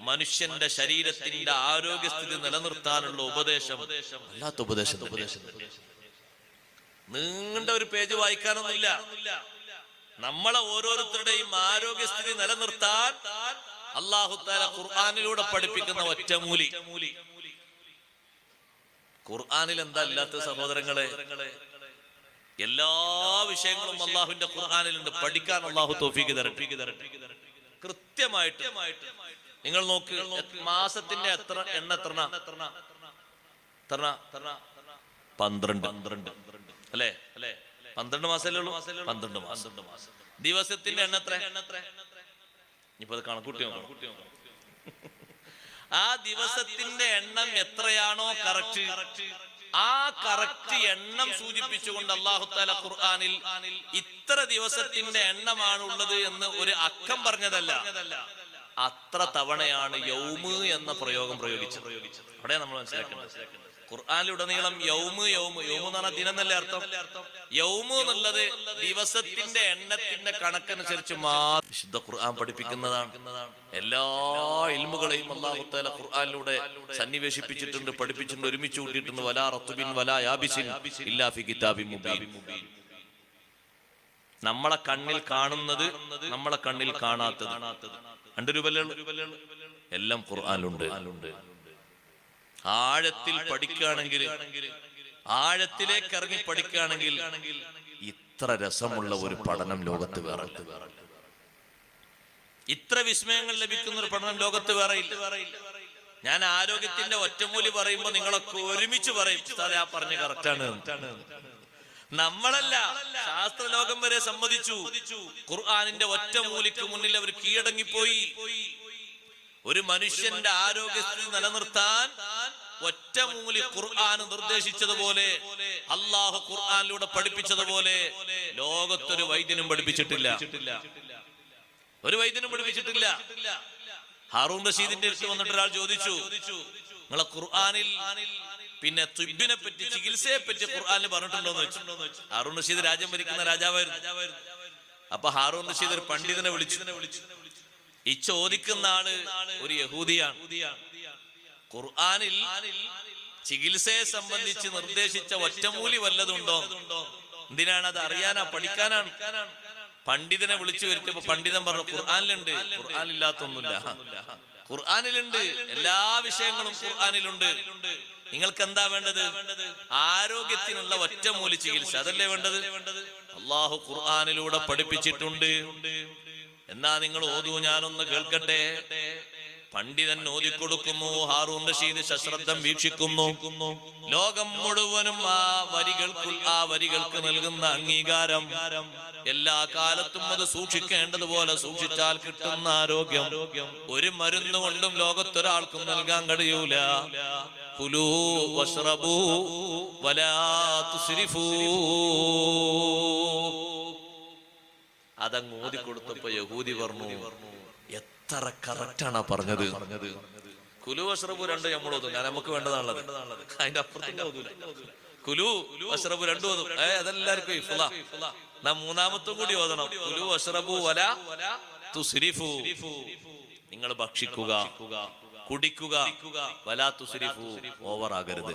മനുഷ്യന്റെ ശരീരത്തിന്റെ ആരോഗ്യസ്ഥിതി നിലനിർത്താനുള്ള ഉപദേശം. അല്ലാത്ത ഉപദേശം. ഉപദേശം നീണ്ട ഒരു പേജ് വായിക്കാനൊന്നുമില്ല. നമ്മളെ ഓരോരുത്തരുടെയും ആരോഗ്യസ്ഥിതി നിലനിർത്താൻ അള്ളാഹുത്താല ഖുർആാനിലൂടെ പഠിപ്പിക്കുന്ന ഒറ്റമൂലി ഖുർആാനിൽ എന്താ ഇല്ലാത്ത സഹോദരങ്ങളെ? എല്ലാ വിഷയങ്ങളും അള്ളാഹുവിന്റെ ഖുർആാനിലുണ്ട്. പഠിക്കാൻ അള്ളാഹു തോഫിക്ക് തരട്ടെ. കൃത്യമായിട്ട് നിങ്ങൾ നോക്ക് മാസത്തിന്റെ എത്ര എണ്ണ എത്ര പന്ത്രണ്ട് പന്ത്രണ്ട്. അല്ലേ? അല്ലേ? പന്ത്രണ്ട് മാസമല്ലേ ഉള്ളൂ? പന്ത്രണ്ട് മാസം. ദിവസത്തിന്റെ എണ്ണ എത്ര? ഇനിയിപ്പോ അത് കണക്കൂട്ടി നോക്കണം. ആ ദിവസത്തിന്റെ എണ്ണം എത്രയാണോ കറക്റ്റ് ആ കറക്റ്റ് എണ്ണം സൂചിപ്പിച്ചുകൊണ്ട് അള്ളാഹു താല ഖുർആാനിൽ ഇത്ര ദിവസത്തിന്റെ എണ്ണമാണ് ഉള്ളത് എന്ന് ഒരു അക്കം പറഞ്ഞതല്ല. അത്ര തവണയാണ് യൗമ് എന്ന പ്രയോഗം പ്രയോഗിച്ചത്. അവിടെ നമ്മൾ മനസ്സിലാക്കുന്നത്. ഖുർആാനിലുടനീളം യൗമ് യൗമ്. യൗമ് എന്ന് പറഞ്ഞാൽ ദിനം എന്നല്ലേ അർത്ഥം? യൗമ് എന്നുള്ളത് ദിവസത്തിന്റെ എണ്ണത്തിന്റെ കണക്കനുസരിച്ച് മാത്രം വിശുദ്ധ ഖുർആൻ പഠിപ്പിക്കുന്നതാണ്. എല്ലാ ഇൽമുകളെയും അള്ളാഹുത്തല ഖുർആാനിലൂടെ സന്നിവേശിപ്പിച്ചിട്ടുണ്ട് പഠിപ്പിച്ചിട്ടുണ്ട് ഒരുമിച്ച് കൂട്ടിയിട്ടുണ്ട്. വലാ റത്തുബിൻ വലാ യാബിസിൻ ഇല്ലാ ഫി കിതാബിൻ മുബീൻ. നമ്മളെ കണ്ണിൽ കാണുന്നത് നമ്മളെ കണ്ണിൽ കാണാത്തത്. രണ്ട് രൂപല്ലേ എല്ലാം ഖുർആനിലുണ്ട്. ആഴത്തിൽ പഠിക്കുകയാണെങ്കിൽ ആഴത്തിലേക്ക് ഇറങ്ങി പഠിക്കുകയാണെങ്കിൽ ഇത്ര രസമുള്ള ഒരു പഠനം ലോകത്ത് വേറെ ഇത്ര വിസ്മയങ്ങൾ ലഭിക്കുന്ന ഒരു പഠനം ലോകത്ത് വേറെ ഇല്ല. ഞാൻ ആരോഗ്യത്തിന്റെ ഒറ്റമൂലി പറയുമ്പോ നിങ്ങളൊക്കെ ഒരുമിച്ച് പറയും ഉസ്താദേ, ആ പറഞ്ഞ കറക്റ്റാണ് നമ്മളല്ല ശാസ്ത്ര ലോകം വരെ സമ്മതിച്ചു. ഖുർആാനിന്റെ ഒറ്റമൂലിക്ക് മുന്നിൽ അവർ കീഴടങ്ങിപ്പോയി. ഒരു മനുഷ്യന്റെ ആരോഗ്യസ്ഥിതി നിലനിർത്താൻ ഒറ്റമൂലി ഖുർആൻ നിർദ്ദേശിച്ചതുപോലെ അള്ളാഹു ഖുർആാനിലൂടെ പഠിപ്പിച്ചതുപോലെ ലോകത്തൊരു വൈദ്യനും പഠിപ്പിച്ചിട്ടില്ല. ഒരു വൈദ്യനും പഠിപ്പിച്ചിട്ടില്ല. ഹാറൂൺ റഷീദിന്റെ അടുത്ത് വന്നിട്ട് ഒരാൾ ചോദിച്ചു നിങ്ങളെ ഖുർആാനിൽ പിന്നെ തുബിനെ പറ്റി ചികിത്സയെ പറ്റി ഖുർആാനിൽ പറഞ്ഞിട്ടുണ്ടോ എന്ന് വെച്ചു. ഹാറൂൺ റഷീദ് രാജ്യം ഭരിക്കുന്ന രാജാവായിരുന്നു. അപ്പൊ ഹാറൂൺ റഷീദ് ഒരു പണ്ഡിതനെ വിളിച്ചു. ഈ ചോദിക്കുന്ന ആൾ ഒരു യഹൂദിയാണ്. ഖുർആാനിൽ ചികിത്സയെ സംബന്ധിച്ച് നിർദ്ദേശിച്ച ഒറ്റമൂലി വല്ലതുണ്ടോ? എന്തിനാണ് അത് അറിയാനാ? പഠിക്കാനാണ്. പണ്ഡിതനെ വിളിച്ചു വരുത്തിയപ്പോ പണ്ഡിതൻ പറഞ്ഞു ഖുർആാനിലുണ്ട്. ഖുർആാനില്ലാത്തൊന്നുമില്ല. ഖുർആാനിലുണ്ട്. എല്ലാ വിഷയങ്ങളും ഖുർആാനിലുണ്ട്. നിങ്ങൾക്ക് എന്താ വേണ്ടത്? ആരോഗ്യത്തിനുള്ള ഒറ്റമൂലി ചികിത്സ. അതല്ലേ വേണ്ടത്? അള്ളാഹു ഖുർആാനിലൂടെ പഠിപ്പിച്ചിട്ടുണ്ട്. എന്നാ നിങ്ങൾ ഓതൂ ഞാനൊന്ന് കേൾക്കട്ടെ? പണ്ഡിതൻ ഓതിക്കൊടുക്കുന്നു ഹാറൂൺ റഷീദ് സശ്രദ്ധം വീക്ഷിക്കുന്നു. ലോകം മുഴുവനും ആ വരികൾക്ക് ആ വരികൾക്ക് നൽകുന്ന അംഗീകാരം. എല്ലാ കാലത്തും അത് സൂക്ഷിക്കേണ്ടതുപോലെ സൂക്ഷിച്ചാൽ കിട്ടുന്ന ആരോഗ്യം. ഒരു മരുന്ന് കൊണ്ടും ലോകത്തൊരാൾക്കും നൽകാൻ കഴിയൂല. കുലൂ വസ്റബൂ വലാ തുസ്രിഫൂ. അതങ്ങ് ഓതി കൊടുത്തപ്പോ യഹൂദി പറഞ്ഞു എത്ര കറക്റ്റാണ് പറഞ്ഞത്. പറഞ്ഞത് കുലു അഷ്റബു രണ്ട് നമ്മൾ ഓതും. ഞാൻ നമുക്ക് വേണ്ടതാണുള്ളത്. അതിന്റെ അപ്പുറത്തിന്റെ ഓതൂല. കുലു അഷ്റബു രണ്ടു ഓതും. ഏ അതെല്ലാവർക്കും നാം നാ മൂന്നാമത്തും കൂടി ഓതണം. കുലു അഷ്റബു വല തുസ്രിഫു. നിങ്ങൾ ഭക്ഷിക്കുക. കുടിക്കുക. വലാ തുസ്രിഫു. ഓവർ ആകരുത്